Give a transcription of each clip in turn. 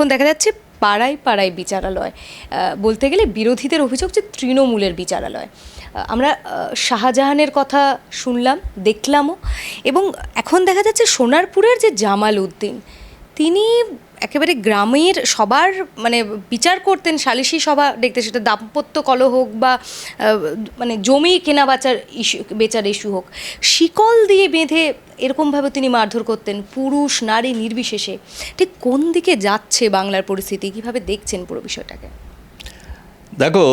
এখন দেখা যাচ্ছে পাড়ায় পাড়ায় বিচারালয় বলতে গেলে বিরোধীদের অভিযোগ যে তৃণমূলের বিচারালয়। আমরা শাহজাহানের কথা শুনলাম, দেখলামও এবং এখন দেখা যাচ্ছে সোনারপুরের যে জামাল উদ্দিন, তিনি একেবারে গ্রামের সবার মানে বিচার করতেন সালিশি সভা দেখতে, সেটা দাম্পত্য কলহ হোক বা মানে জমি কেনা বাচার ইস্যু বেচার ইস্যু হোক, শিকল দিয়ে বেঁধে এরকমভাবে তিনি মারধর করতেন পুরুষ, নারী নির্বিশেষে। ঠিক কোন দিকে যাচ্ছে বাংলার পরিস্থিতি? কীভাবে দেখছেন পুরো বিষয়টাকে? দেখো,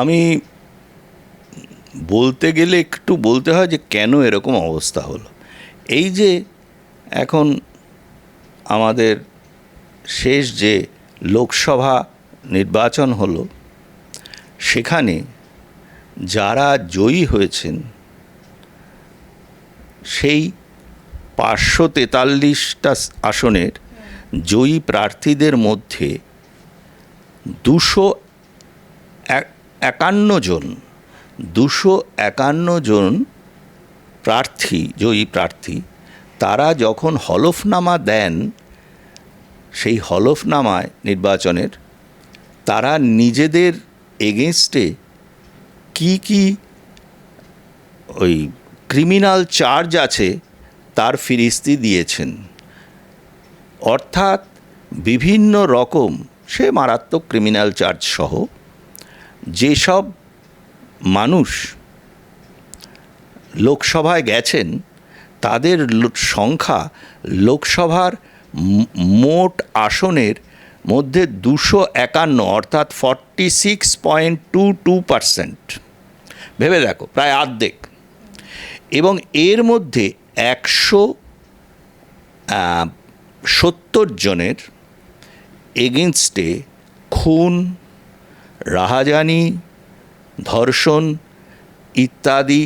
আমি বলতে গেলে একটু বলতে হয় যে কেন এরকম অবস্থা হলো? এই যে এখন আমাদের শেষ যে লোকসভা নির্বাচন হলো, সেখানে যারা জয়ী হয়েছেন, সেই পাঁচশো তেতাল্লিশটা আসনের জয়ী প্রার্থীদের মধ্যে দুশো এক- একান্ন জন, দুশো একান্ন জন প্রার্থী, জয়ী প্রার্থী তারা যখন হলফনামা দেন, সেই হলফনামায় নির্বাচনের, তারা নিজেদের এগেনস্টে কি কি ওই ক্রিমিনাল চার্জ আছে তার ফিরিস্তি দিয়েছেন। অর্থাৎ বিভিন্ন রকম সে মারাত্মক ক্রিমিনাল চার্জ সহ যেসব মানুষ লোকসভায় গেছেন তাদের সংখ্যা লোকসভার মোট আসনের মধ্যে দুশো একান্ন, অর্থাৎ forty six point two two percent ভেবে দেখো, প্রায় অর্ধেক এবং এর মধ্যে একশো সত্তর জনের এগেনস্টে খুন, রাহাজানি, ধর্ষণ ইত্যাদি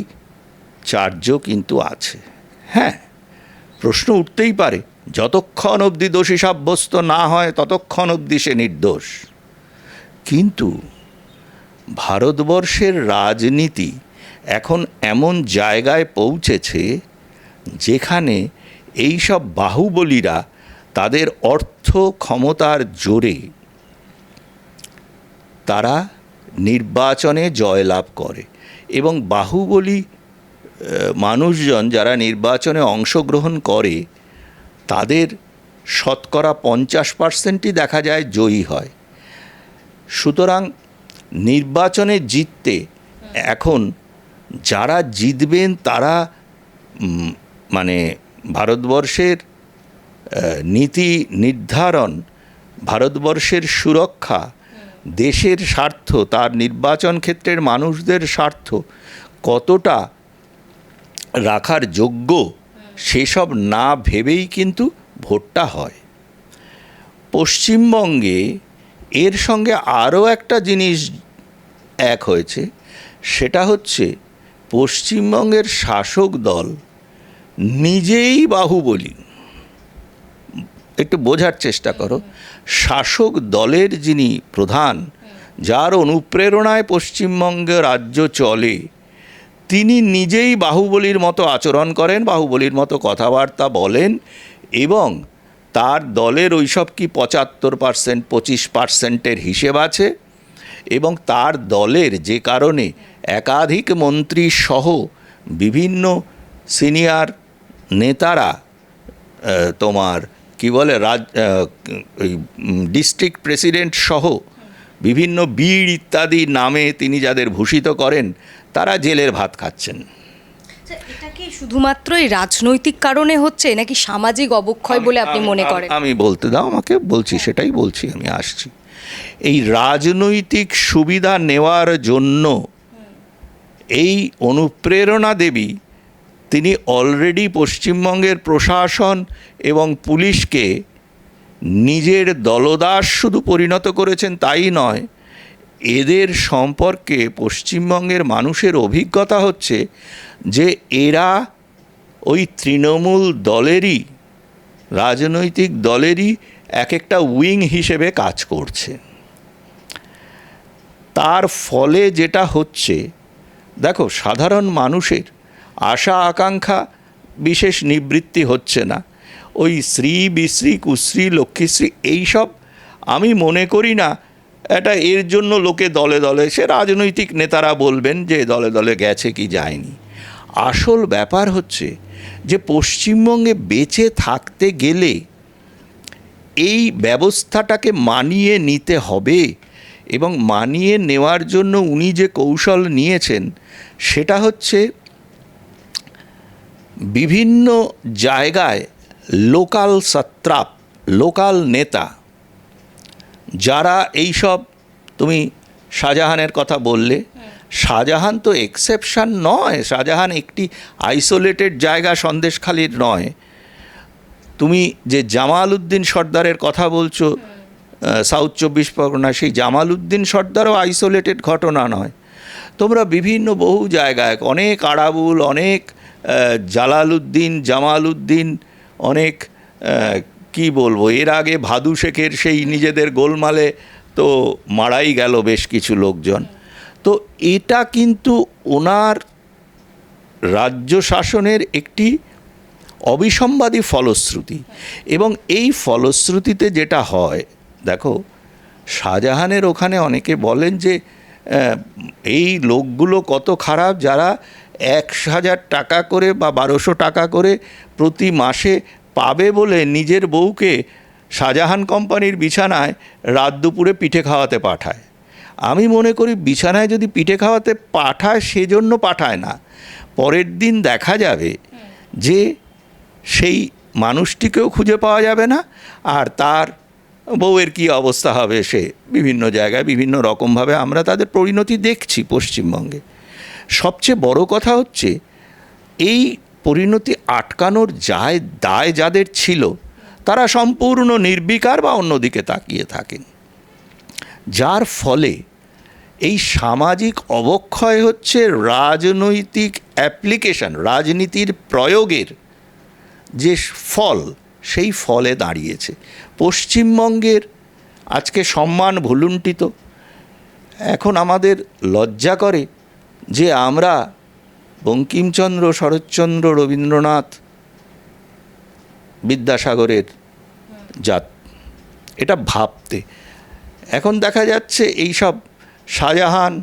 চার্জও কিন্তু আছে। হ্যাঁ প্রশ্ন উঠতেই পারে, যতক্ষণ অবধি দোষী সাব্যস্ত না হয়, ততক্ষণ অবধি সে নির্দোষ। কিন্তু ভারতবর্ষের রাজনীতি এখন এমন জায়গায় পৌঁছেছে, যেখানে এই সব বাহুবলীরা তাদের অর্থ ক্ষমতার জোরে তারা নির্বাচনে জয়লাভ করে এবং বাহুবলী মানুষজন যারা নির্বাচনে অংশগ্রহণ করে, তাদের শতকরা পঞ্চাশ পার্সেন্টই দেখা যায় জয়ী হয়। সুতরাং নির্বাচনে জিততে এখন যারা জিতবেন তারা মানে ভারতবর্ষের নীতি নির্ধারণ, ভারতবর্ষের সুরক্ষা, দেশের স্বার্থ, তার নির্বাচন ক্ষেত্রের মানুষদের স্বার্থ কতটা রাখার যোগ্য সেসব না ভেবেই কিন্তু ভোটটা হয়। পশ্চিমবঙ্গে এর সঙ্গে আরও একটা জিনিস এক হয়েছে, সেটা হচ্ছে পশ্চিমবঙ্গের শাসক দল নিজেই বাহুবলী একটু বোঝার চেষ্টা করো, শাসক দলের যিনি প্রধান, যার অনুপ্রেরণায় পশ্চিমবঙ্গ রাজ্য চলে তিনি নিজেই বাহুবলীর মতো আচরণ করেন, বাহুবলীর মতো কথাবার্তা বলেন এবং তার দলের ওইসব কি পঁচাত্তর পার্সেন্ট পঁচিশ পার্সেন্টের হিসেব আছে এবং তার দলের যে কারণে একাধিক মন্ত্রী সহ বিভিন্ন সিনিয়র নেতারা তোমার কি বলে, রাজ ডিস্ট্রিক্ট প্রেসিডেন্ট সহ বিভিন্ন বীর ইত্যাদি নামে তিনি যাদের ভূষিত করেন তারা জেলের ভাত খাচ্ছেন। আচ্ছা, এটা কি শুধুমাত্র এই রাজনৈতিক কারণে হচ্ছে নাকি সামাজিক অবক্ষয় বলে আপনি মনে করেন? আমি বলতে দাও আমাকে বলছি সেটাই বলছি আমি আসছি। এই রাজনৈতিক সুবিধা নেওয়ার জন্য এই অনুপ্রেরণা দেবী তিনি অলরেডি পশ্চিমবঙ্গের প্রশাসন এবং পুলিশকে নিজের দলদাস শুধু পরিণত করেছেন তাই নয় এদের সম্পর্কে পশ্চিমবঙ্গের মানুষের অভিজ্ঞতা হচ্ছে যে এরা ওই তৃণমূল দলেরই, রাজনৈতিক দলেরই এক একটা উইং হিসেবে কাজ করছে। তার ফলে যেটা হচ্ছে, দেখো সাধারণ মানুষের আশা আকাঙ্ক্ষা বিশেষ নিবৃত্তি হচ্ছে না। ওই শ্রী বিশ্রী কুশ্রী লক্ষ্মীশ্রী এইসব আমি মনে করি না এটা এর জন্য লোকে দলে দলে, সে রাজনৈতিক নেতারা বলবেন যে দলে দলে গেছে কি যায়নি। আসল ব্যাপার হচ্ছে যে পশ্চিমবঙ্গে বেঁচে থাকতে গেলে এই ব্যবস্থাটাকে মানিয়ে নিতে হবে এবং মানিয়ে নেওয়ার জন্য উনি যে কৌশল নিয়েছেন, সেটা হচ্ছে বিভিন্ন জায়গায় লোকাল সত্রাপ লোকাল নেতা যারা এইসব তুমি শাহজাহানের কথা বললে শাহজাহান তো এক্সেপশন নয় শাহজাহান একটি আইসোলেটেড জায়গা সন্দেশখালির নয়। তুমি যে জামাল উদ্দিন সর্দারের কথা বলছো সাউথ চব্বিশ পরগনা সেই জামাল উদ্দিন সর্দারও আইসোলেটেড ঘটনা নয়। তোমরা বিভিন্ন বহু জায়গায় অনেক আড়াবুল অনেক আহ, জালাল উদ্দিন জামাল উদ্দিন অনেক কি বলব? এর আগে ভাদু শেখের সেই নিজেদের গোলমালে তো মারাই গেল বেশ কিছু লোকজন। তো এটা কিন্তু ওনার রাজ্য শাসনের একটি অবিসম্বাদী ফলশ্রুতি। এবং এই ফলশ্রুতিতে যেটা হয়, দেখো, শাহজাহানের ওখানে অনেকে বলেন যে এই লোকগুলো কত খারাপ যারা এক হাজার টাকা করে বা বারোশো টাকা করে প্রতি মাসে পাবে বলে নিজের বউকে শাহজাহান কোম্পানির বিছানায় রাত দুপুরে পিঠে খাওয়াতে পাঠায়। আমি মনে করি বিছানায় যদি পিঠে খাওয়াতে পাঠায়, সেজন্য পাঠায় না। পরের দিন দেখা যাবে যে সেই মানুষটিকেও খুঁজে পাওয়া যাবে না আর তার বউয়ের কী অবস্থা হবে সে বিভিন্ন জায়গায় বিভিন্ন রকমভাবে আমরা তাদের পরিণতি দেখছি পশ্চিমবঙ্গে। সবচেয়ে বড় কথা হচ্ছে, এই পরিণতি আটকানোর যায় দায় যাদের ছিল, তারা সম্পূর্ণ নির্বিকার বা অন্যদিকে তাকিয়ে থাকেন। যার ফলে এই সামাজিক অবক্ষয় হচ্ছে রাজনৈতিক অ্যাপ্লিকেশন, রাজনীতির প্রয়োগের যে ফল, সেই ফলে দাঁড়িয়েছে। পশ্চিমবঙ্গের আজকে সম্মান ভুলুণ্ঠিত। এখন আমাদের লজ্জা করে যে আমরা বঙ্কিমচন্দ্র শরৎচন্দ্র রবীন্দ্রনাথ বিদ্যাসাগরের জাত। এটা ভাবতে। এখন দেখা যাচ্ছে এইসব শাহজাহান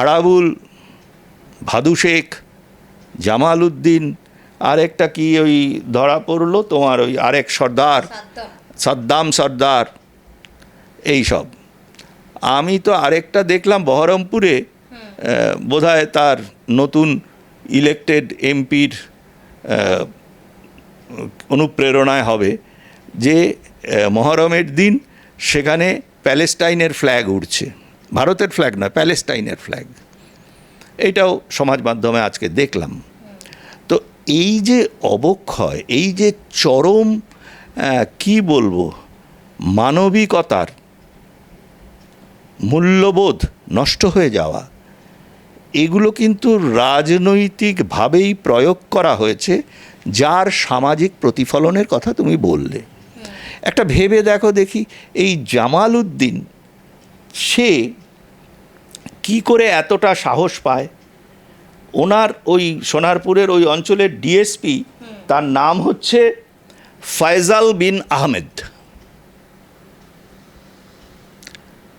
আরাবুল ভাদু শেখ জামাল উদ্দিন আরেকটা কি ওই ধরা পড়ল তোমার ওই আরেক সর্দার? সাদ্দাম। সর্দার। এইসব আমি তো আরেকটা দেখলাম বহরমপুরে বোধহয় তার নতুন ইলেক্টেড এমপির অনুপ্রেরণায় হবে যে মহরমের দিন সেখানে প্যালেস্টাইনের ফ্ল্যাগ উঠছে ভারতের ফ্ল্যাগ নয়, প্যালেস্টাইনের ফ্ল্যাগ এইটাও সমাজ মাধ্যমে আজকে দেখলাম। তো এই যে অবক্ষয়, এই যে চরম কি বলব, মানবিকতার মূল্যবোধ নষ্ট হয়ে যাওয়া এগুলো কিন্তু রাজনৈতিকভাবেই প্রয়োগ করা হয়েছে, যার সামাজিক প্রতিফলনের কথা তুমি বললে। একটা ভেবে দেখো দেখি, এই জামাল উদ্দিন, সে কি করে এতটা সাহস পায়? ওনার ওই সোনারপুরের ওই অঞ্চলের ডিএসপি তার নাম হচ্ছে ফয়জাল বিন আহমেদ।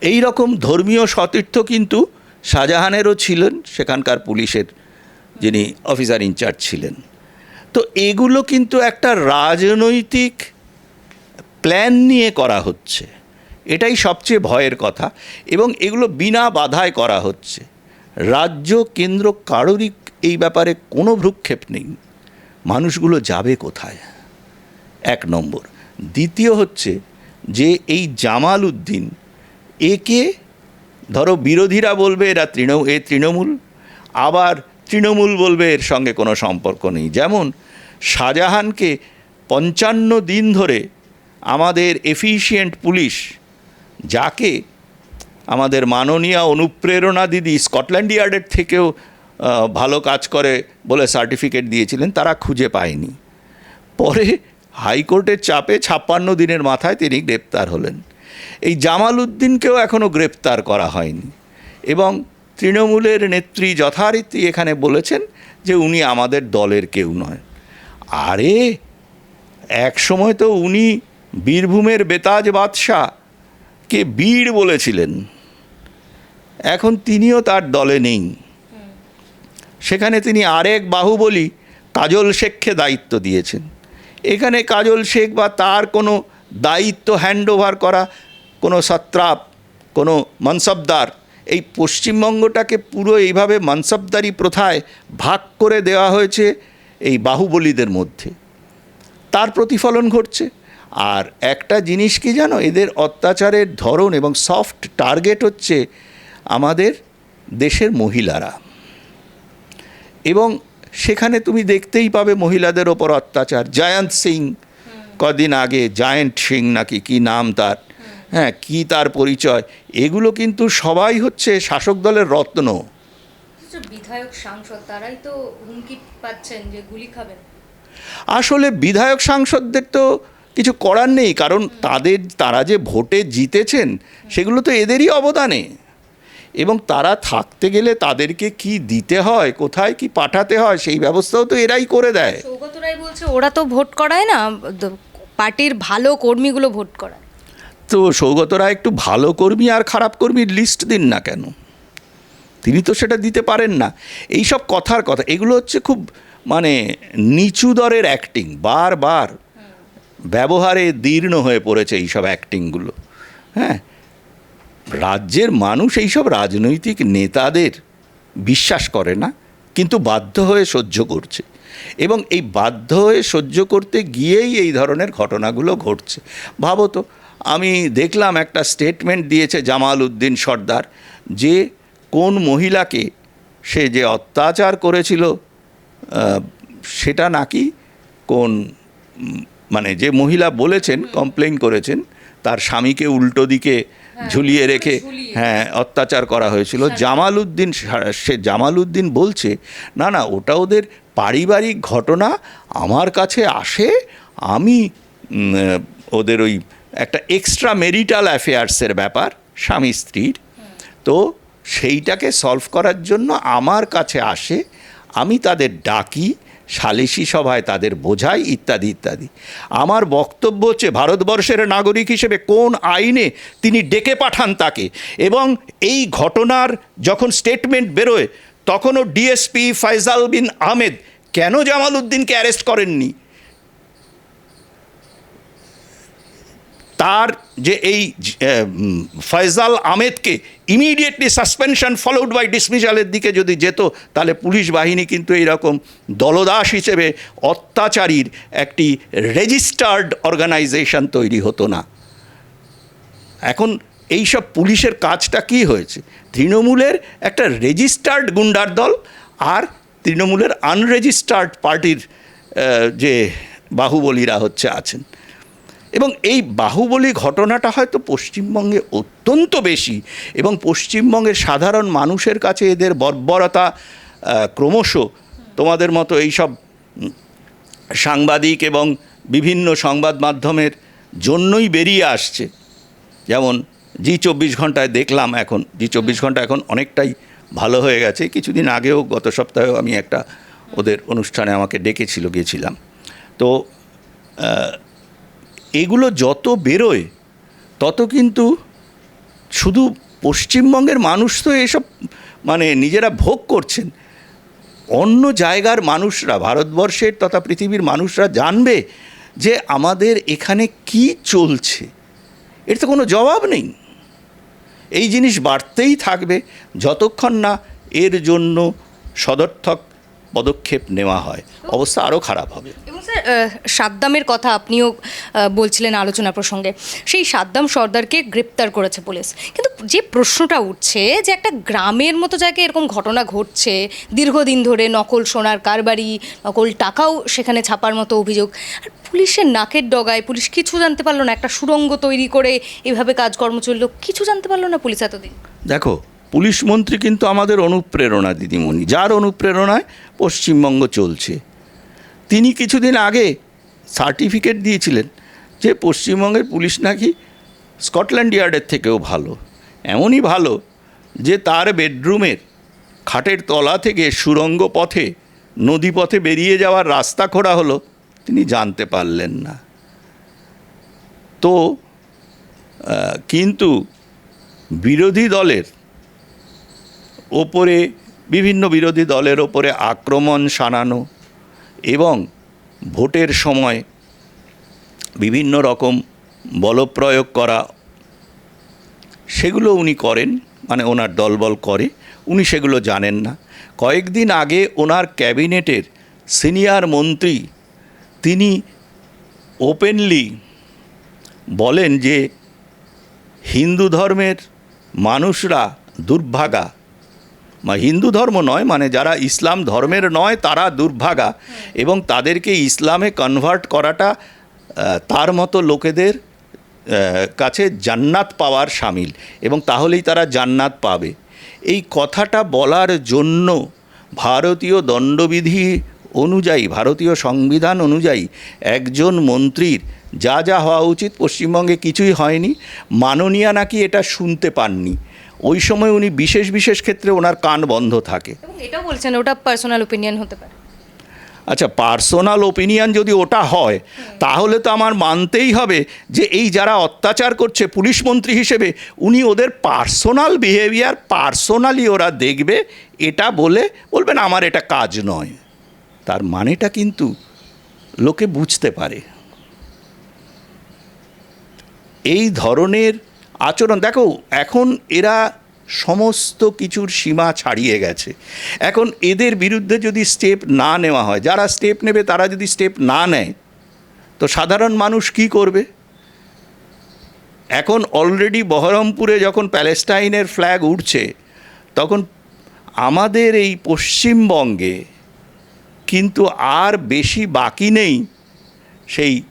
এই রকম ধর্মীয় সতীর্থ কিন্তু শাহজাহানেরও ছিলেন, সেখানকার পুলিশের যিনি অফিসার ইনচার্জ ছিলেন। তো এগুলো কিন্তু একটা রাজনৈতিক প্ল্যান নিয়ে করা হচ্ছে। এটাই সবচেয়ে ভয়ের কথা এবং এগুলো বিনা বাধায় করা হচ্ছে। রাজ্য কেন্দ্র কারোরই এই ব্যাপারে কোনো ভ্রুক্ষেপ নেই। মানুষগুলো যাবে কোথায়? এক নম্বর। দ্বিতীয় হচ্ছে যে এই জামাল উদ্দিন একে ধরো বিরোধীরা বলবে এরা তৃণ, এ তৃণমূল, আবার তৃণমূল বলবে এর সঙ্গে কোনো সম্পর্ক নেই। যেমন শাহজাহানকে পঞ্চান্ন দিন ধরে আমাদের এফিশিয়েন্ট পুলিশ, যাকে আমাদের মাননীয় অনুপ্রেরণা দিদি স্কটল্যান্ড ইয়ার্ডের থেকেও ভালো কাজ করে বলে সার্টিফিকেট দিয়েছিলেন, তারা খুঁজে পায়নি। পরে হাইকোর্টের চাপে ছাপ্পান্ন দিনের মাথায় তিনি গ্রেপ্তার হলেন। এই জামাল উদ্দিনকেও এখনও গ্রেপ্তার করা হয়নি। এবং তৃণমূলের নেত্রী যথারীতি এখানে বলেছেন যে উনি আমাদের দলের কেউ নয়। আরে, এক সময় তো উনি বীরভূমের বেতাজ বাদশাহ কে বীর বলেছিলেন। এখন তিনিও তার দলে নেই। সেখানে তিনি আরেক বাহুবলী কাজল শেখকে দায়িত্ব দিয়েছেন। এখানে কাজল শেখ বা তার কোনো দায়িত্ব হ্যান্ড ওভার করা, কোনো সত্রাপ, কোনো মনসবদার, এই পশ্চিমবঙ্গটাকে পুরো এইভাবে মনসবদারি প্রথায় ভাগ করে দেওয়া হয়েছে এই বাহুবলীদের মধ্যে। তার প্রতিফলন ঘটছে। আর একটা জিনিস কি জানো, এদের অত্যাচারের ধরন এবং সফট টার্গেট হচ্ছে আমাদের দেশের মহিলারা। এবং সেখানে তুমি দেখতেই পাবে মহিলাদের ওপর অত্যাচার। জয়ন্ত সিং কদিন আগে জায়েন্ট সিং নাকি কি নাম তার হ্যাঁ কি তার পরিচয় এগুলো কিন্তু সবাই হচ্ছে শাসক দলের রত্ন। বিধায়ক সাংসদ তারাই তো হুমকি পাচ্ছেন যে গুলি খাবেন। আসলে বিধায়ক সাংসদদের তো কিছু করার নেই কারণ তাদের তারা যে ভোটে জিতেছেন সেগুলো তো এদেরই অবদানে। এবং তারা থাকতে গেলে তাদেরকে কি দিতে হয় কোথায় কি পাঠাতে হয় সেই ব্যবস্থাও তো এরাই করে দেয়। সৌগত রায় বলছে ওরা তো ভোট করায় না পার্টির ভালো কর্মীগুলো ভোট করায় তো সৌগত রায় একটু ভালো কর্মী আর খারাপ কর্মীর লিস্ট দিন না কেন? তিনি তো সেটা দিতে পারেন না। এই সব কথার কথা, এগুলো হচ্ছে খুব মানে নিচু দরের অ্যাক্টিং বারবার ব্যবহারে দীর্ণ হয়ে পড়েছে এইসব অ্যাক্টিংগুলো হ্যাঁ? রাজ্যের মানুষ এইসব রাজনৈতিক নেতাদের বিশ্বাস করে না। কিন্তু বাধ্য হয়ে সহ্য করছে। এবং এই বাধ্য হয়ে সহ্য করতে গিয়েই এই ধরনের ঘটনাগুলো ঘটছে। ভাবো তো আমি দেখলাম একটা স্টেটমেন্ট দিয়েছে জামাল উদ্দিন সর্দার যে কোন মহিলাকে সে যে অত্যাচার করেছিল সেটা নাকি কোন মানে যে মহিলা বলেছেন কমপ্লেন করেছেন তার স্বামীকে উল্টো দিকে ঝুলিয়ে রেখে হ্যাঁ অত্যাচার করা হয়েছিল। জামাল উদ্দিন সে জামাল উদ্দিন বলছে না না ওটা ওদের পারিবারিক ঘটনা আমার কাছে আসে আমি ওদের ওই একটা এক্সট্রা মেরিটাল অ্যাফেয়ার্সের ব্যাপার স্বামী স্ত্রীর। তো সেইটাকে সলভ করার জন্য আমার কাছে আসে আমি তাদের ডাকি সালিশি সভায় তাদের বোঝাই ইত্যাদি ইত্যাদি। আমার বক্তব্য হচ্ছে ভারতবর্ষের নাগরিক হিসেবে কোন আইনে তিনি ডেকে পাঠান তাকে। এবং এই ঘটনার যখন স্টেটমেন্ট বেরোয়, তখনও ডিএসপি ফাইজাল বিন আহমেদ কেন জামাল উদ্দিনকে অ্যারেস্ট করেননি? তার যে এই ফয়জাল আহমেদকে ইমিডিয়েটলি সাসপেনশন ফলোড বাই ডিসমিসালের দিকে যদি যেত, তাহলে পুলিশ বাহিনী কিন্তু এইরকম দলদাস হিসেবে অত্যাচারীর একটি রেজিস্টার্ড অর্গানাইজেশন তৈরি হতো না। এখন এই সব পুলিশের কাজটা কি হয়েছে? তৃণমূলের একটা রেজিস্টার্ড গুন্ডার দল আর তৃণমূলের আনরেজিস্টার্ড পার্টির যে বাহুবলীরা হচ্ছে আছেন। এবং এই বাহুবলী ঘটনাটা হয়তো পশ্চিমবঙ্গে অত্যন্ত বেশি এবং পশ্চিমবঙ্গের সাধারণ মানুষের কাছে এদের বর্বরতা ক্রমশ তোমাদের মতো এইসব সাংবাদিক এবং বিভিন্ন সংবাদ মাধ্যমের জন্যই বেরিয়ে আসছে। যেমন জি চব্বিশ ঘন্টায় দেখলাম এখন জি চব্বিশ ঘণ্টা এখন অনেকটাই ভালো হয়ে গেছে। কিছুদিন আগেও গত সপ্তাহেও আমি একটা ওদের অনুষ্ঠানে আমাকে ডেকেছিল গেছিলাম তো এগুলো যত বেরোয়, তত কিন্তু শুধু পশ্চিমবঙ্গের মানুষ তো এসব মানে নিজেরা ভোগ করছেন। অন্য জায়গার মানুষরা, ভারতবর্ষের তথা পৃথিবীর মানুষরা জানবে যে আমাদের এখানে কি চলছে। এর তো কোনো জবাব নেই। এই জিনিস বাড়তেই থাকবে, যতক্ষণ না এর জন্য সদর্থক পদক্ষেপ নেওয়া হয়। অবস্থা আরও খারাপ হবে। এবং স্যার সাদ্দামের কথা আপনিও বলছিলেন আলোচনা প্রসঙ্গে। সেই সাদ্দাম সর্দারকে গ্রেপ্তার করেছে পুলিশ। কিন্তু যে প্রশ্নটা উঠছে যে একটা গ্রামের মতো জায়গায় এরকম ঘটনা ঘটছে দীর্ঘদিন ধরে নকল সোনার কারবারি নকল টাকাও সেখানে ছাপার মতো অভিযোগ আর পুলিশের নাকের ডগায় পুলিশ কিছু জানতে পারল না। একটা সুড়ঙ্গ তৈরি করে এভাবে কাজকর্ম চলল কিছু জানতে পারল না পুলিশ এতদিন? দেখো পুলিশ মন্ত্রী কিন্তু আমাদের অনুপ্রেরণা, দিদিমণি। যার অনুপ্রেরণায় পশ্চিমবঙ্গ চলছে। তিনি কিছুদিন আগে সার্টিফিকেট দিয়েছিলেন যে পশ্চিমবঙ্গের পুলিশ নাকি স্কটল্যান্ড ইয়ার্ডের থেকেও ভালো। এমনই ভালো যে তার বেডরুমের খাটের তলা থেকে সুরঙ্গ পথে, নদী পথে বেরিয়ে যাওয়ার রাস্তা খোঁড়া হলো, তিনি জানতে পারলেন না। তো কিন্তু বিরোধী দলের ওপরে বিভিন্ন বিরোধী দলের ওপরে আক্রমণ সানানো এবং ভোটের সময় বিভিন্ন রকম বলপ্রয়োগ করা, সেগুলো উনি করেন মানে ওনার দলবল করে, উনি সেগুলো জানেন না। কয়েকদিন আগে ওনার ক্যাবিনেটের সিনিয়র মন্ত্রী তিনি ওপেনলি বলেন যে হিন্দু ধর্মের মানুষরা দুর্ভাগা হিন্দু ধর্ম নয় মানে যারা ইসলাম ধর্মের নয় তারা দুর্ভাগা। এবং তাদেরকে ইসলামে কনভার্ট করাটা তার মতো লোকেদের কাছে জান্নাত পাওয়ার সামিল। এবং তাহলেই তারা জান্নাত পাবে। এই কথাটা বলার জন্য ভারতীয় দণ্ডবিধি অনুযায়ী ভারতীয় সংবিধান অনুযায়ী একজন মন্ত্রীর যা যা হওয়া উচিত পশ্চিমবঙ্গে কিছুই হয়নি। মাননীয়া নাকি এটা শুনতে পাননি। ওই সময় উনি বিশেষ বিশেষ ক্ষেত্রে ওনার কান বন্ধ থাকে। এটা বলছেন ওটা পার্সোনাল ওপিনিয়ন হতে পারে। আচ্ছা পার্সোনাল ওপিনিয়ন যদি ওটা হয় তাহলে তো আমার মানতেই হবে যে এই যারা অত্যাচার করছে পুলিশ মন্ত্রী হিসেবে উনি ওদের পার্সোনাল বিহেভিয়ার পার্সোনালি ওরা দেখবে এটা বলে বলবেন আমার এটা কাজ নয়। তার মানেটা কিন্তু লোকে বুঝতে পারে। এই ধরনের আচরণ, দেখো, এখন এরা সমস্ত কিছুর সীমা ছাড়িয়ে গেছে। এখন এদের বিরুদ্ধে যদি স্টেপ না নেওয়া হয়, যারা স্টেপ নেবে, তারা যদি স্টেপ না নেয়, তো সাধারণ মানুষ কি করবে? এখন অলরেডি বহরমপুরে যখন প্যালেস্টাইনের ফ্ল্যাগ উঠছে, তখন আমাদের এই পশ্চিমবঙ্গে কিন্তু আর বেশি বাকি নেই সেই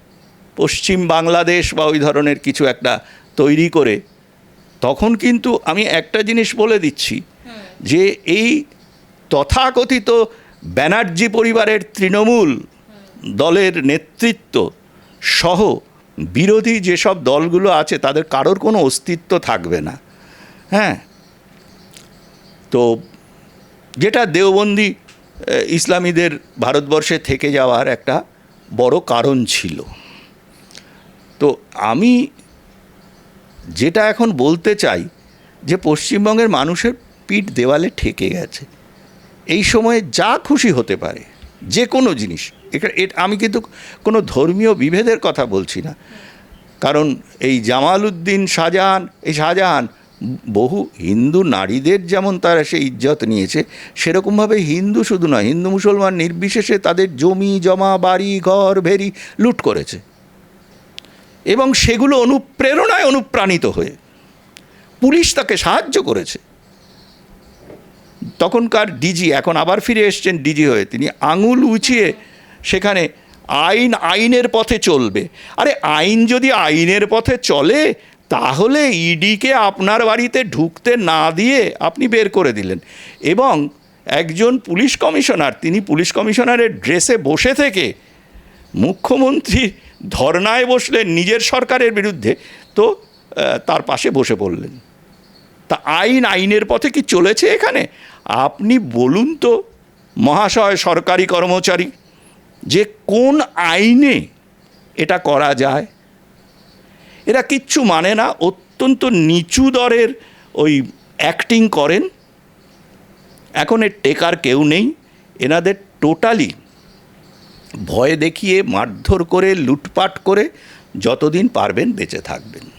পশ্চিম বাংলাদেশ বা ওই ধরনের কিছু একটা তৈরি করে তখন কিন্তু আমি একটা জিনিস বলে দিচ্ছি যে এই তথাকথিত ব্যানার্জি পরিবারের তৃণমূল দলের নেতৃত্ব সহ বিরোধী যেসব দলগুলো আছে তাদের কারোর কোনো অস্তিত্ব থাকবে না। হ্যাঁ? তো যেটা দেওবন্দি ইসলামীদের ভারতবর্ষে থেকে যাওয়ার একটা বড় কারণ ছিল। তো আমি যেটা এখন বলতে চাই যে পশ্চিমবঙ্গের মানুষের পিঠ দেওয়ালে ঠেকে গেছে। এই সময়ে যা খুশি হতে পারে, যে কোনো জিনিস আমি কিন্তু কোনো ধর্মীয় বিভেদের কথা বলছি না। কারণ এই জামাল উদ্দিন শাহজাহান, এই শাহজাহান বহু হিন্দু নারীদের যেমন তারা সে ইজ্জত নিয়েছে, সেরকমভাবে হিন্দু শুধু নয়, হিন্দু মুসলমান নির্বিশেষে তাদের জমি, জমা, বাড়ি, ঘর, ভেরি লুট করেছে। এবং সেগুলো অনুপ্রেরণায় অনুপ্রাণিত হয়ে পুলিশ তাকে সাহায্য করেছে। তখনকার ডিজি এখন আবার ফিরে এসছেন ডিজি হয়ে। তিনি আঙুল উঁচিয়ে সেখানে আইন, আইনের পথে চলবে। আরে আইন যদি আইনের পথে চলে, তাহলে ইডিকে আপনার বাড়িতে ঢুকতে না দিয়ে আপনি বের করে দিলেন। এবং একজন পুলিশ কমিশনার, তিনি পুলিশ কমিশনারের ড্রেসে বসে থেকে মুখ্যমন্ত্রী ধর্নায় বসলেন নিজের সরকারের বিরুদ্ধে, তো তার পাশে বসে পড়লেন। তা আইন, আইনের পথে কি চলেছে এখানে? আপনি বলুন তো, মহাশয়, সরকারি কর্মচারী, যে কোন আইনে এটা করা যায়? এরা কিচ্ছু মানে না, অত্যন্ত নিচু দরের ওই অ্যাক্টিং করেন। এখন এর টেকার কেউ নেই, এনাদের টোটালি ভয় দেখিয়ে মারধর করে লুটপাট করে যতদিন পারবেন বেঁচে থাকবেন।